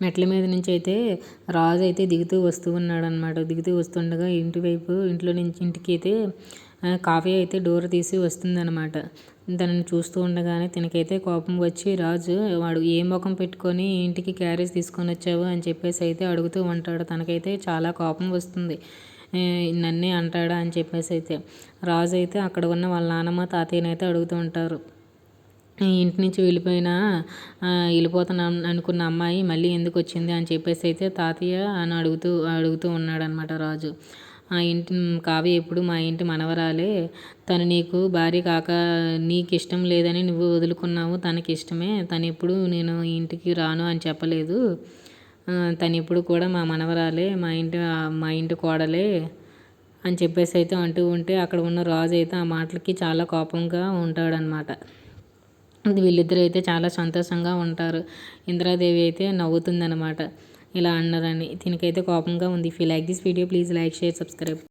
మెట్ల మీద నుంచి అయితే రాజు అయితే దిగుతూ వస్తూ ఉన్నాడు అనమాట దిగుతూ వస్తుండగా ఇంటి వైపు ఇంట్లో నుంచి ఇంటికి అయితే కావ్య అయితే డోర్ తీసి వస్తుందన్నమాట. తనని చూస్తూ ఉండగానే తనకైతే కోపం వచ్చి రాజు వాడు ఏ ముఖం పెట్టుకొని ఇంటికి క్యారేజ్ తీసుకొని వచ్చావు? అని చెప్పేసి అయితే అడుగుతూ ఉంటాడు. తనకైతే చాలా కోపం వస్తుంది. నన్నే అంటాడా? అని చెప్పేసి అయితే రాజు అయితే అక్కడ ఉన్న వాళ్ళ నాన్నమ్మ తాతయ్యనైతే అడుగుతూ ఉంటారు. ఇంటి నుంచి వెళ్ళిపోయినా వెళ్ళిపోతున్నాం అనుకున్న అమ్మాయి మళ్ళీ ఎందుకు వచ్చింది అని చెప్పేసి అయితే తాతయ్య అని అడుగుతూ అడుగుతూ ఉన్నాడనమాట రాజు. ఆ ఇంటి కావ్య ఎప్పుడు మా ఇంటి మనవరాలే. తను నీకు భార్య కాక నీకు ఇష్టం లేదని నువ్వు వదులుకున్నావు తనకి ఇష్టమే తను ఎప్పుడు నేను ఇంటికి రాను అని చెప్పలేదు. తను ఎప్పుడు కూడా మా మనవరాలే మా ఇంటి మా ఇంటి కోడలే అని చెప్పేసి అయితే అంటూ ఉంటే అక్కడ ఉన్న రాజు అయితే ఆ మాటలకి చాలా కోపంగా ఉంటాడనమాట. వీళ్ళిద్దరూ అయితే చాలా సంతోషంగా ఉంటారు. ఇంద్రాదేవి అయితే నవ్వుతుందనమాట ఇలా అన్నారని. దీనికైతే కోపంగా ఉంది. If you like this video please like share subscribe